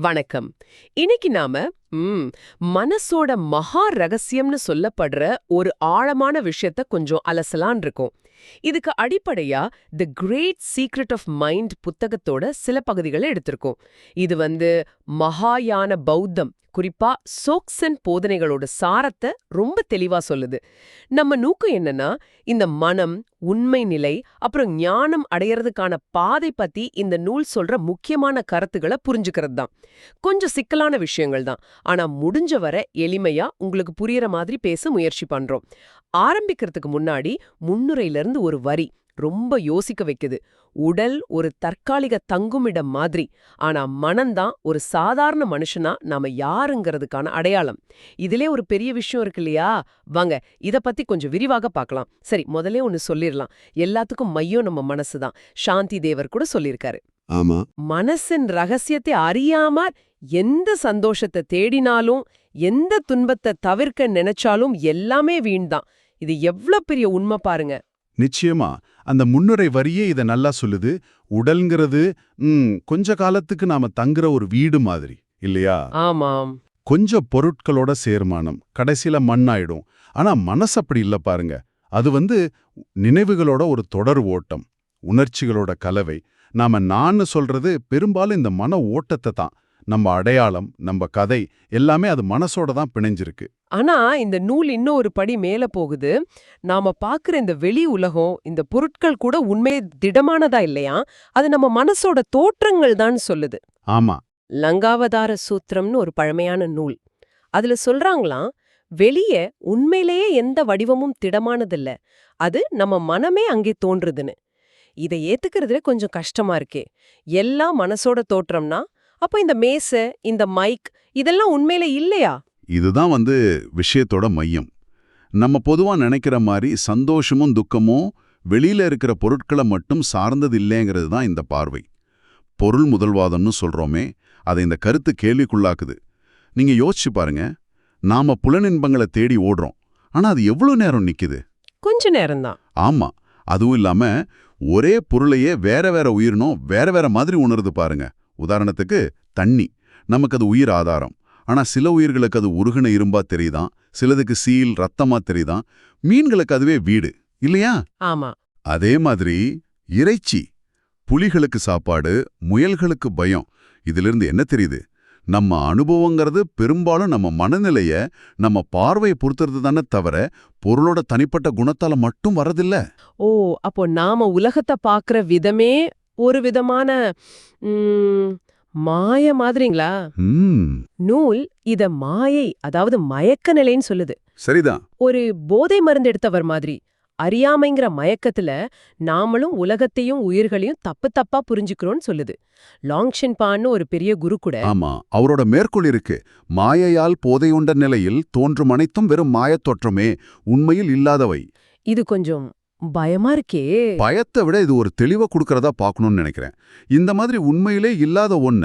வணக்கம். இன்னைக்கு நாம ம், மனசோட மகா ரகசியம்னு சொல்லப்படுற ஒரு ஆழமான விஷயத்த கொஞ்சம் அலசலான் இருக்கும். இதுக்கு அடிப்படையா the great secret of mind புத்தகத்தோட சில பகுதிகளை எடுத்திருக்கோம். இது வந்து மகாயான பௌத்தம் குறிப்பா சோக்சன் போதனைகளோட சாரத்தை ரொம்ப தெளிவா சொல்லுது. நம்ம நூக்கம் என்னன்னா இந்த மனம் உண்மை நிலை அப்புறம் ஞானம் அடையறதுக்கான பாதை பத்தி இந்த நூல் சொல்ற முக்கியமான கருத்துக்களை புரிஞ்சுக்கிறது தான். கொஞ்சம் சிக்கலான விஷயங்கள் தான். ஆனா முடிஞ்ச வரை எளிமையா உங்களுக்கு புரியற மாதிரி பேச முயற்சி பண்றோம். ஆரம்பிக்கிறதுக்கு முன்னாடி முன்னுரையில இருந்து ஒரு வரி ரொம்ப யோசிக்க வைக்குது. உடல் ஒரு தற்காலிக தங்குமிடம் மாதிரி. ஆனா மனம்தான் ஒரு சாதாரண மனுஷனா நாம யாருங்கிறதுக்கான அடையாளம். இதிலே ஒரு பெரிய விஷயம் இருக்கு இல்லையா? வாங்க இத பத்தி கொஞ்சம் விரிவாக பார்க்கலாம் சரி முதல்ல ஒன்னு சொல்லிரலாம். எல்லாத்துக்கும் மையம் நம்ம மனசுதான் சாந்தி தேவர் கூட சொல்லியிருக்காரு ஆமா. மனசின் ரகசியத்தை அறியாம எந்த சந்தோஷத்தை தேடினாலும் எந்த துன்பத்தை தவிர்க்க நினைச்சாலும் எல்லாமே வீண்தான் இது எவ்ளோ பெரிய உண்மை பாருங்க. நிச்சயமா. அந்த முன்னுரை வரியே இத நல்லா சொல்லுது. உடல்ங்கிறது கொஞ்ச காலத்துக்கு நாம தங்குற ஒரு வீடு மாதிரி இல்லையா? ஆமாம். கொஞ்ச பொருட்களோட சேர்மானம் கடைசியில மண்ணாயிடும். ஆனா மனசு அப்படி இல்ல பாருங்க. அது வந்து நினைவுகளோட ஒரு தொடர் ஓட்டம் உணர்ச்சிகளோட கலவை. நாம நான் சொல்றது பெரும்பாலும் இந்த மன ஓட்டத்தை தான். நம்ம அடையாளம் நம்ம கதை எல்லாமே அது மனசோட தான் பிணைஞ்சிருக்கு. ஆனா இந்த நூல் இன்னும் ஒரு படி மேல போகுது. நாம பாக்குற இந்த வெளி உலகம் இந்த பொருட்கள் கூட உண்மையே திடமானதா இல்லையா? அது நம்ம மனசோட தோற்றங்கள் தான் சொல்லுது. ஆமா. லங்காவதார சூத்திரம்னு ஒரு பழமையான நூல். அதுல சொல்றாங்களாம் வெளியே உண்மையிலேயே எந்த வடிவமும் திடமானதில்ல. அது நம்ம மனமே அங்கே தோன்றுதுன்னு. இதை ஏத்துக்கிறதுல கொஞ்சம் கஷ்டமா இருக்கே. எல்லாம் மனசோட தோற்றம்னா அப்ப இந்த மேசை இந்த மைக் இதெல்லாம் உண்மையில இல்லையா? இதுதான் வந்து விஷயத்தோட மையம். நம்ம பொதுவா நினைக்கிற மாதிரி சந்தோஷமும் துக்கமும் வெளியில இருக்கிற பொருட்களை மட்டும் சார்ந்தது இல்லைங்கிறது தான் இந்த பார்வை. பொருள் முதல்வாதம்னு சொல்றோமே அதை இந்த கருத்து கேள்விக்குள்ளாக்குது. நீங்க யோசிச்சு பாருங்க நாம புலனின்பங்களை தேடி ஓடுறோம் ஆனா அது எவ்வளவு நேரம் நிக்குது? கொஞ்ச நேரம்தான். ஆமா அதுவும் இல்லாம ஒரே பொருளையே வேற வேற உயிரினம் வேற வேற மாதிரி உணருது பாருங்க. உதாரணத்துக்கு தண்ணி நமக்கு அது உயிர் ஆதாரம். ஆனா சில உயிர்களுக்கு அது உருகுன இரும்பா தெரியுதான் சிலதுக்கு சீல் ரத்தமா தெரியுதான் மீன்களுக்கு அதுவே வீடு இல்லையா? ஆமா. அதே மாதிரி இறைச்சி புலிகளுக்கு சாப்பாடு முயல்களுக்கு பயம். இதிலிருந்து என்ன தெரியுது? நம்ம அனுபவங்கிறது பெரும்பாலும் நம்ம மனநிலைய நம்ம பார்வையை பொறுத்துறது தானே தவிர பொருளோட தனிப்பட்ட குணத்தால மட்டும் வரதில்ல ஓ அப்போ நாம உலகத்தை பார்க்குற விதமே ஒரு விதமான மாய மாதிரிங்களா? நூல் இத மாயை அதாவது மயக்க நிலைன்னு சொல்லுது. சரிதான். ஒரு போதை மருந்து எடுத்தவர் மாதிரி அறியாமைங்கிற மயக்கத்துல நாமளும் உலகத்தையும் உயிர்களையும் தப்பு தப்பா புரிஞ்சுக்கிறோம்னு சொல்லுது. லாங்ஷன் பான்னு ஒரு பெரிய குரு கூட ஆமா அவரோட மேற்கோள் இருக்கு. மாயையால் போதையுண்ட நிலையில் தோன்றும் அனைத்தும் வெறும் மாயத் தோற்றமே உண்மையில் இல்லாதவை. இது கொஞ்சம் பயமா இருக்கே. பயத்தை விட இது ஒரு தெளிவை கொடுக்கறதா பார்க்கணும்னு நினைக்கிறேன். இந்த மாதிரி உண்மையிலே இல்லாத ஒன்ன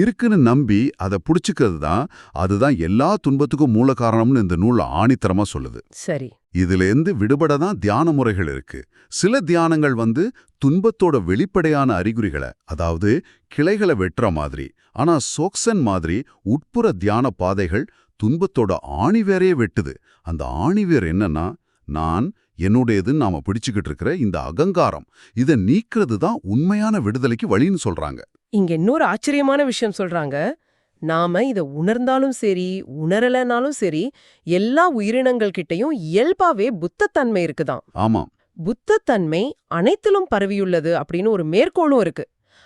இருக்குன்னு நம்பி அதை புடிச்சுக்கிறது தான் அதுதான் எல்லா துன்பத்துக்கும் மூல காரணம்னு இந்த நூல் ஆணித்தரமா சொல்லுது. சரி. இதிலேருந்து விடுபட தான் தியான முறைகள் இருக்கு. சில தியானங்கள் வந்து துன்பத்தோட வெளிப்படையான அறிகுறிகளை அதாவது கிளைகளை வெட்டுற மாதிரி ஆனா சோக்சன் மாதிரி உட்புற தியான பாதைகள் துன்பத்தோட ஆணிவேரையே வெட்டுது. அந்த ஆணிவேர் என்னன்னா நான் என்னுடையதுன்னு நாம பிடிச்சுக்கிட்டு இருக்கிற இந்த அகங்காரம். இதை நீக்கிறது தான் உண்மையான விடுதலைக்கு வழின்னு சொல்றாங்க. இங்க இன்னொரு ஆச்சரியமான விஷயம் சொல்றாங்க. நாம இத உணர்ந்தாலும் சரி உணரலனாலும் சரி எல்லா உயிரினங்கள் கிட்டயும் இயல்பாவே புத்தத்தன்மை இருக்குதாம் ஆமாம் புத்தத்தன்மை அனைத்திலும் பரவியுள்ளது அப்படின்னு ஒரு மேற்கோளும் இருக்கு.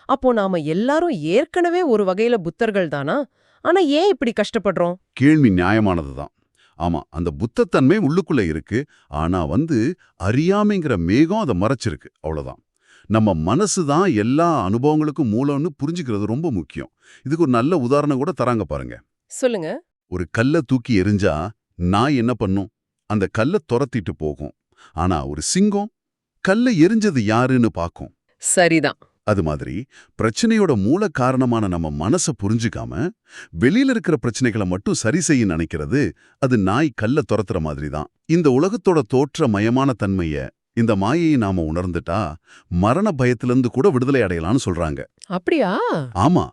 அப்போ நாம எல்லாரும் ஏற்கனவே ஒரு வகையில புத்தர்கள் தானா? ஆனா ஏன் இப்படி கஷ்டப்படுறோம்? கேள்வி நியாயமானது தான் ஆமா அந்த புத்தத்தன்மை உள்ளுக்குள்ள இருக்கு. ஆனா வந்து அறியாமைங்கிற மேகம் அதை மறைச்சிருக்கு. அவ்வளவுதான். நம்ம மனசு தான் எல்லா அனுபவங்களுக்கும் மூலம்னு புரிஞ்சுக்கிறது ரொம்ப முக்கியம். இதுக்கு ஒரு நல்ல உதாரணம் கூட தராங்க பாருங்க. சொல்லுங்க. ஒரு கல்லை தூக்கி எரிஞ்சா நாய் என்ன பண்ணும்? அந்த கல்லை துரத்திட்டு போகும். ஆனா ஒரு சிங்கம் கல்லை எரிஞ்சது யாருன்னு பார்க்கும். சரிதான். அது மாதிரி பிரச்சனையோட மூல காரணமான நம்ம மனசை புரிஞ்சுக்காம வெளியில இருக்கிற பிரச்சனைகளை மட்டும் சரி செய்ய நினைக்கிறது அது நாய் கல்ல துரத்துற மாதிரி தான். இந்த உலகத்தோட தோற்ற மயமான தன்மைய இந்த மாயையை நாம உணர்ந்துட்டா மரண பயத்திலிருந்து கூட விடுதலை அடையலாம்னு சொல்றாங்க. அப்படியா? ஆமா.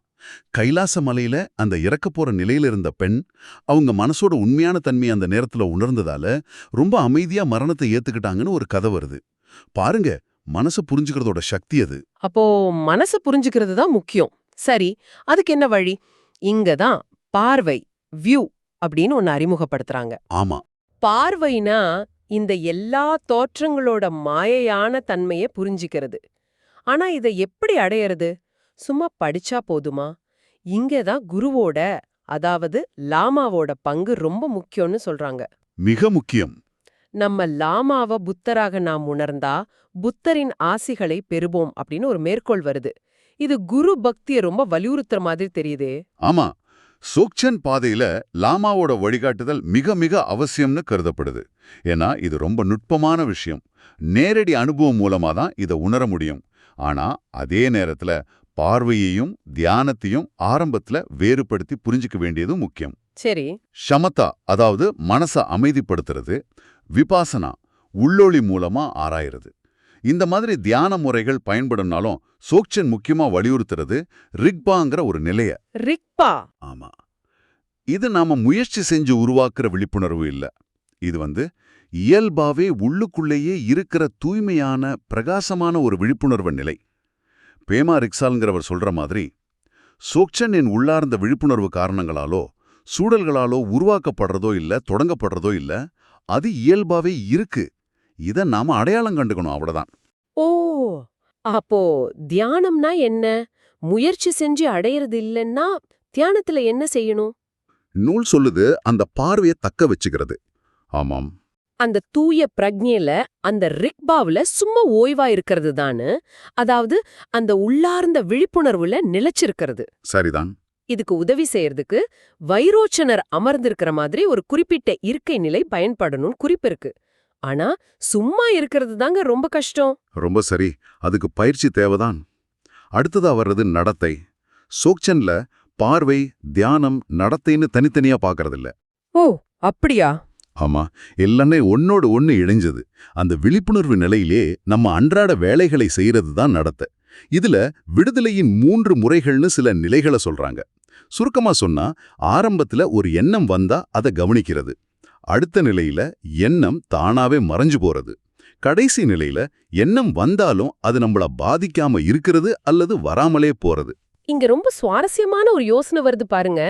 கைலாச மலையில அந்த இறக்க போற நிலையில இருந்த பெண் அவங்க மனசோட உண்மையான தன்மையை அந்த நேரத்துல உணர்ந்ததால ரொம்ப அமைதியா மரணத்தை ஏத்துக்கிட்டாங்கன்னு ஒரு கதை வருது. பாருங்க மனசை புரிஞ்சுக்கிறதோட சக்தி அது. அப்போ மனச புரிஞ்சுக்கிறது தான் முக்கியம். சரி அதுக்கு என்ன வழி? இங்க தான் பார்வை வியூ அப்படின்னு ஒன்னு அறிமுகப்படுத்துறாங்க. ஆமா. பார்வைனா இந்த எல்லா தோற்றங்களோட மாயையான தன்மையை புரிஞ்சிக்கிறது. ஆனா இதை எப்படி அடையறது? சும்மா படிச்சா போதுமா? இங்க தான் குருவோட அதாவது லாமாவோட பங்கு ரொம்ப முக்கியம்னு சொல்றாங்க. மிக முக்கியம். நம்ம லாமாவ புத்தராக நாம் உணர்ந்தா புத்தரின் ஆசிகளை பெறுவோம் அப்படின்னு ஒரு மேற்கோள் வருது. இது குரு பக்தியை ரொம்ப வலியுறுத்துற மாதிரி தெரியுதே. ஆமா. சோக்சன் பாதையில லாமாவோட வழிகாட்டுதல் மிக மிக அவசியம்னு கருதப்படுது. ஏன்னா இது ரொம்ப நுட்பமான விஷயம். நேரடி அனுபவம் மூலமா தான் இதை உணர முடியும். ஆனா அதே நேரத்துல பார்வையையும் தியானத்தையும் ஆரம்பத்துல வேறுபடுத்தி புரிஞ்சுக்க வேண்டியதும் முக்கியம். சரி. ஷமதா அதாவது மனச அமைதிப்படுத்துறது விபாசனா உள்ளொளி மூலமா ஆராயிறது. இந்த மாதிரி தியான முறைகள் பயன்படும்னாலும் சோக்சன் முக்கியமா வலியுறுத்துறது ரிக்பாங்கிற ஒரு நிலைய. ரிக்பா. ஆமா. இது நாம முயற்சி செஞ்சு உருவாக்குற விழிப்புணர்வு இல்ல. இது வந்து இயல்பாவே உள்ளுக்குள்ளேயே இருக்கிற தூய்மையான பிரகாசமான ஒரு விழிப்புணர்வு நிலை. பேமா ரிக்ஸால்ங்கிறவர் சொல்ற மாதிரி சோக்சன் என் உள்ளார்ந்த விழிப்புணர்வு காரணங்களாலோ சூழல்களாலோ உருவாக்கப்படுறதோ இல்ல தொடங்கப்படுறதோ இல்ல அது இயல்பாவே இருக்கு. இத நாம அடையாளம் கண்டுக்கணும் அவ்வளவுதான். ஓ அப்போ தியானம்னா என்ன? முயற்சி செஞ்சு அடையறது இல்லைன்னா தியானத்துல என்ன செய்யணும்? நூல் சொல்லுது அந்த பார்வையை தக்க வச்சுக்கிறது. ஆமாம். அந்த தூய பிரக்ஞையில அந்த ரிக்பாவுல சும்மா ஓய்வா இருக்கிறது தானு? அதாவது அந்த உள்ளார்ந்த விழிப்புணர்வுல நிலைச்சிருக்கிறது. சரிதான். இதுக்கு உதவி செய்யறதுக்கு வைரோச்சனர் அமர்ந்திருக்கிற மாதிரி ஒரு குறிப்பிட்ட இருக்கை நிலை பயன்படணும் குறிப்பு இருக்கு. ஆனா சும்மா இருக்கிறது தாங்க ரொம்ப கஷ்டம். ரொம்ப சரி. அதுக்கு பயிற்சி தேவைதான். அடுத்ததா வர்றது நடத்தை. சோக்சன்ல பார்வை தியானம் நடத்தைன்னு தனித்தனியா பார்க்கறதில்ல ஓ அப்படியா? ஆமா எல்லாமே ஒன்னோடு ஒன்னு இணைஞ்சது. அந்த விழிப்புணர்வு நிலையிலே நம்ம அன்றாட வேலைகளை செய்யறது தான் நடத்தை. இதுல விடுதலையின் மூன்று முறைகள்னு சில நிலைகளை சொல்றாங்க. சுருக்கமா சொன்னா ஆரம்பத்துல ஒரு எண்ணம் வந்தா அதை கவனிக்கிறது. அடுத்த நிலையில எண்ணம் தானாவே மறைஞ்சு போறது. கடைசி நிலையில எண்ணம் வந்தாலும் அது நம்மள பாதிக்காம இருக்கிறது அல்லது வராமலே போறது. இங்க ரொம்ப சுவாரஸ்யமான ஒரு யோசனை வருது பாருங்க.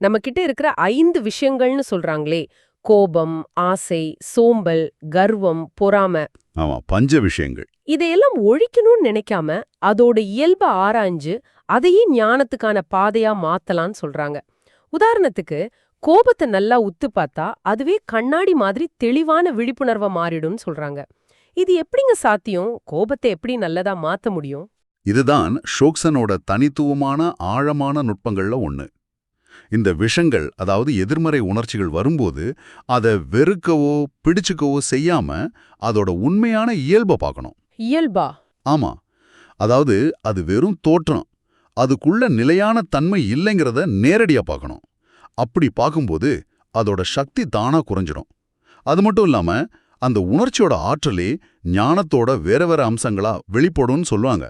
நம்ம கிட்ட இருக்கிற ஐந்து விஷயங்கள்னு சொல்றாங்களே. கோபம் ஆசை சோம்பல் கர்வம் பொறாம. ஆமா பஞ்ச விஷயங்கள். இதையெல்லாம் ஒழிக்கணும்னு நினைக்காம அதோட இயல்ப ஆராய்ஞ்சு அதையே ஞானத்துக்கான பாதையா மாத்தலாம்னு சொல்றாங்க. உதாரணத்துக்கு கோபத்தை நல்லா உத்து பார்த்தா அதுவே கண்ணாடி மாதிரி தெளிவான விழிப்புணர்வா மாறிடும்னு சொல்றாங்க. இது எப்படிங்க சாத்தியம்? கோபத்தை எப்படி நல்லதா மாத்த முடியும்? இதுதான் ஷோக்சனோட தனித்துவமான ஆழமான நுட்பங்கள்ல ஒண்ணு. இந்த விஷங்கள் அதாவது எதிர்மறை உணர்ச்சிகள் வரும்போது அதை வெறுக்கவோ பிடிச்சுக்கவோ செய்யாம அதோட உண்மையான இயல்பை பார்க்கணும். இயல்பா? ஆமா. அதாவது அது வெறும் தோற்றம். அதுக்குள்ள நிலையான தன்மை இல்லைங்கிறத நேரடியா பார்க்கணும். அப்படி பார்க்கும்போது அதோட சக்தி தானா குறைஞ்சிடும் அது மட்டும் இல்லாம அந்த உணர்ச்சியோட ஆற்றலே ஞானத்தோட வேற வேற அம்சங்களா வெளிப்படும்னு சொல்லுவாங்க.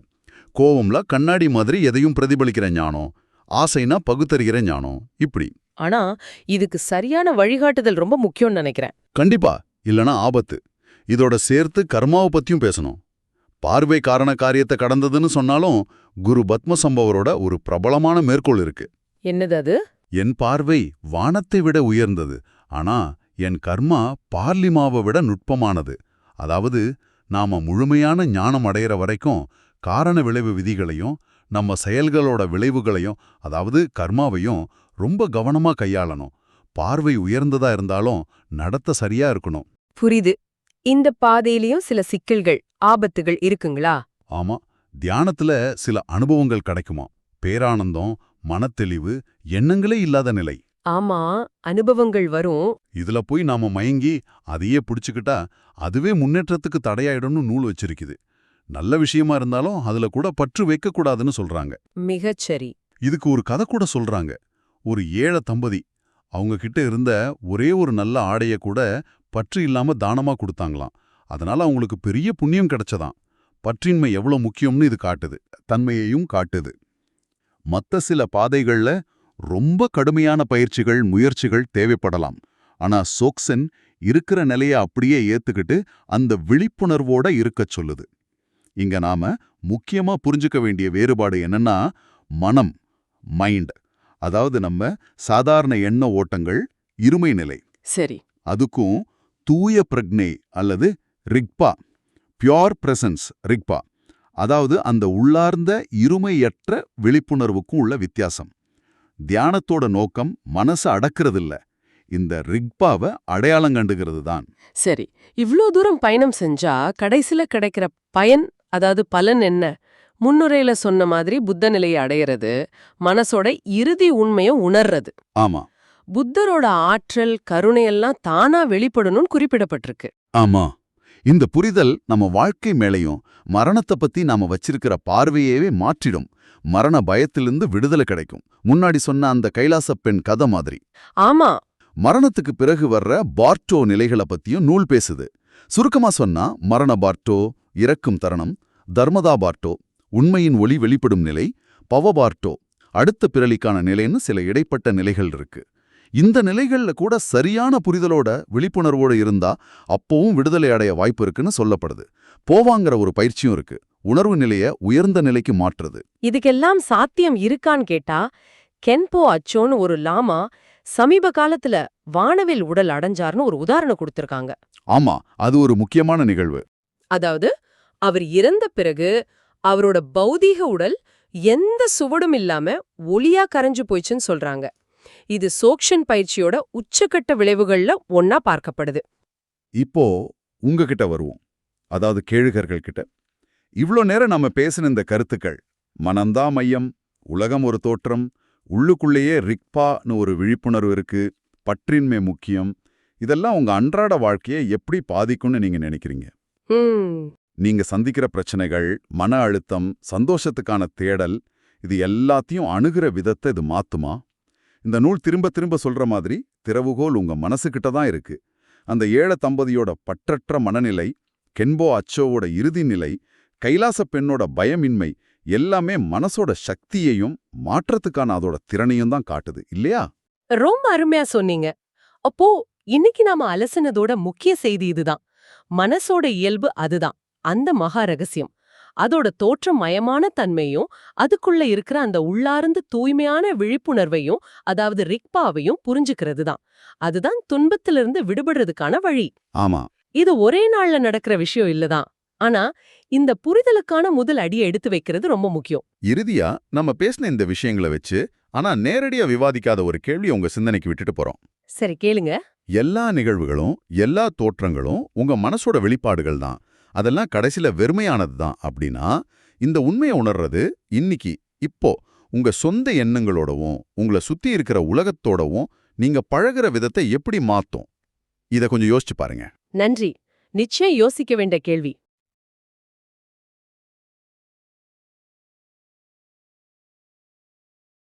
கோவம்ல கண்ணாடி மாதிரி எதையும் பிரதிபலிக்கிற ஞானம் ஆசைனா பகுத்தறிகிற ஞானம் இப்படி. ஆனா இதுக்கு சரியான வழிகாட்டுதல் ரொம்ப முக்கியம்னு நினைக்கிறேன். கண்டிப்பா இல்லனா ஆபத்து. இதோட சேர்த்து கர்மாவை பத்தியும் பேசணும். பார்வை காரண காரியத்தை கடந்ததுன்னு சொன்னாலும் குரு பத்மசம்பவரோட ஒரு பிரபலமான மேற்கோள் இருக்கு. என்னது அது? என் பார்வை வானத்தை விட உயர்ந்தது. ஆனா என் கர்மா பார்லிமாவை விட நுட்பமானது. அதாவது நாம முழுமையான ஞானம் அடையிற வரைக்கும் காரண விளைவு விதிகளையும் நம்ம செயல்களோட விளைவுகளையும் அதாவது கர்மாவையும் ரொம்ப கவனமா கையாளணும். பார்வை உயர்ந்ததா இருந்தாலும் நடத்த சரியா இருக்கணும். புரியுது. இந்த பாதையிலயும் சில சிக்கல்கள். ஆபத்துகள் இருக்குங்களா? ஆமா தியானத்துல சில அனுபவங்கள் கிடைக்குமா? பேரானந்தம் மனத்தெளிவு எண்ணங்களே இல்லாத நிலை. ஆமா அனுபவங்கள் வரும். இதுல போய் நாம மயங்கி அதையே புடிச்சுக்கிட்டா அதுவே முன்னேற்றத்துக்கு தடையாயிடும்னு நூல் வச்சிருக்குது. நல்ல விஷயமா இருந்தாலும் அதுல கூட பற்று வைக்கக்கூடாதுன்னு சொல்றாங்க. மிகச்சரி இதுக்கு ஒரு கதை கூட சொல்றாங்க. ஒரு ஏழை தம்பதி அவங்க கிட்ட இருந்த ஒரே ஒரு நல்ல ஆடைய கூட பற்று இல்லாம தானமா கொடுத்தாங்களாம். அதனால அவங்களுக்கு பெரிய புண்ணியம் கிடைச்சதாம். பற்றின்மை எவ்வளவு முக்கியம்னு இது காட்டுது. தன்மையையும் காட்டுது. மத்த சில பாதைகள்ல ரொம்ப கடுமையான பயிற்சிகள் முயற்சிகள் தேவைப்படலாம். ஆனா சோக்சன் இருக்கிற நிலைய அப்படியே ஏத்துக்கிட்டு அந்த விழிப்புணர்வோட இருக்கச் சொல்லுது. இங்க நாம முக்கியமா புரிஞ்சுக்க வேண்டிய வேறுபாடு என்னன்னா மனம் மைண்ட். அதாவது நம்ம சாதாரண எண்ண ஓட்டங்கள் இருமை நிலை. சரி. அதுக்கும் தூய பிரக்ஞை அல்லது ரிக்பா பியோர் பிரசன்ஸ் ரிக்பா. அதாவது அந்த உள்ளார்ந்த இருமையற்ற விழிப்புணர்வுக்கும் உள்ள வித்தியாசம். தியானத்தோட நோக்கம் மனசை அடக்கிறதில்ல. இந்த ரிக்பாவை அடையாளம் கண்டுகிறது தான். சரி இவ்ளோ தூரம் பயணம் செஞ்சா கடைசில கிடைக்கிற பயன் அதாவது பலன் என்ன? முன்னுரையில சொன்ன மாதிரி புத்த நிலையை அடையிறது மனசோட இறுதி உண்மையை உணர்றது. ஆமா. புத்தரோட ஆற்றல் கருணையெல்லாம் தானா வெளிப்படணும்னு குறிப்பிடப்பட்டிருக்கு. ஆமா. இந்த புரிதல் நம்ம வாழ்க்கை மேலையும் மரணத்தை பத்தி நாம வச்சிருக்கிற பார்வையவே மாற்றிடும். மரண பயத்திலிருந்து விடுதலை கிடைக்கும். முன்னாடி சொன்ன அந்த கைலாச பெண் கதை மாதிரி. ஆமா. மரணத்துக்கு பிறகு வர்ற பார்ட்டோ நிலைகளை பத்தியும் நூல் பேசுது. சுருக்கமா சொன்னா மரண பார்ட்டோ இறக்கும் தருணம் தர்மதா பார்ட்டோ உண்மையின் ஒளி வெளிப்படும் நிலை பவ பார்ட்டோ அடுத்த பிறலிக்கான நிலைன்னு சில இடைப்பட்ட நிலைகள் இருக்கு. இந்த நிலைகள்ல கூட சரியான புரிதலோட விழிப்புணர்வோட இருந்தா அப்பவும் விடுதலை அடைய வாய்ப்பு இருக்குன்னு சொல்லப்படுது. போவாங்கிற ஒரு பயிற்சியும் இருக்கு. உணர்வு நிலைய உயர்ந்த நிலைக்கு மாற்றுறது இதுக்கெல்லாம் சாத்தியம் இருக்கான்னு கேட்டா கென்போ அச்சோன்னு ஒரு லாமா சமீப காலத்துல வானவில் உடல் அடைஞ்சார்னு ஒரு உதாரணம் கொடுத்திருக்காங்க. ஆமா அது ஒரு முக்கியமான நிகழ்வு. அதாவது அவர் இறந்த பிறகு அவரோட பௌதீக உடல் எந்த சுவடும் இல்லாம ஒளியா கரைஞ்சு போயிச்சுன்னு சொல்றாங்க. இது சோக்ஷன் பயிற்சியோட உச்சக்கட்ட விளைவுகள்ல ஒன்னா பார்க்கப்படுது. இப்போ உங்ககிட்ட வருவோம். அதாவது கேழுகர்கள் கிட்ட. இவ்ளோ நேரம் நம்ம பேசின இந்த கருத்துக்கள் மனந்தா மையம் உலகம் ஒரு தோற்றம் உள்ளுக்குள்ளேயே ரிக்பான்னு ஒரு விழிப்புணர்வு இருக்கு பற்றின்மை முக்கியம் இதெல்லாம் உங்க அன்றாட வாழ்க்கையை எப்படி பாதிக்கும்னு நீங்க நினைக்கிறீங்க? நீங்க சந்திக்கிற பிரச்சனைகள் மன அழுத்தம் சந்தோஷத்துக்கான தேடல் இது எல்லாத்தையும் அணுகிற விதத்தை இது மாத்துமா? இந்த நூல் திரும்ப திரும்ப சொல்ற மாதிரி திறவுகோல் உங்க மனசுகிட்ட தான் இருக்கு. அந்த ஏழ தம்பதியோட பற்றற்ற மனநிலை கென்போ அச்சோவோட இறுதி நிலை கைலாச பெண்ணோட பயமின்மை எல்லாமே மனசோட சக்தியையும் மாற்றத்துக்கான அதோட திறனையும் தான் காட்டுது இல்லையா? ரொம்ப அருமையா சொன்னீங்க. அப்போ இன்னைக்கு நாம அலசினதோட முக்கிய செய்தி இதுதான் மனசோட இயல்பு அதுதான் அந்த மகா ரகசியம். அதோட தோற்றம் மயமான தன்மையும் அதுக்குள்ள இருக்கிற அந்த உள்ளார்ந்த தூய்மையான விழிப்புணர்வையும் அதாவது ரிக்பாவையும் புரிஞ்சுக்கிறது தான். அதுதான் துன்பத்திலிருந்து விடுபடுறதுக்கான வழி. ஆமா. இது ஒரே நாள்ல நடக்கிற விஷயம் இல்லதான் ஆனா இந்த புரிதலுக்கான முதல் அடியை எடுத்து வைக்கிறது ரொம்ப முக்கியம். இறுதியா நம்ம பேசின இந்த விஷயங்களை வச்சு ஆனா நேரடியா விவாதிக்காத ஒரு கேள்வி உங்க சிந்தனைக்கு விட்டுட்டு போறோம். சரி கேளுங்க. எல்லா நிகழ்வுகளும் எல்லா தோற்றங்களும் உங்க மனசோட வெளிப்பாடுகள் தான். அதெல்லாம் கடைசில வெறுமையானது தான். அப்படின்னா இந்த உண்மையை உணர்றது இன்னைக்கு இப்போ உங்க சொந்த எண்ணங்களோடவும் உங்களை சுத்தி இருக்கிற உலகத்தோடவும் நீங்க பழகுற விதத்தை எப்படி மாத்தும்? இத கொஞ்சம் யோசிச்சு பாருங்க. நன்றி. நிச்சயம் யோசிக்க வேண்டிய கேள்வி.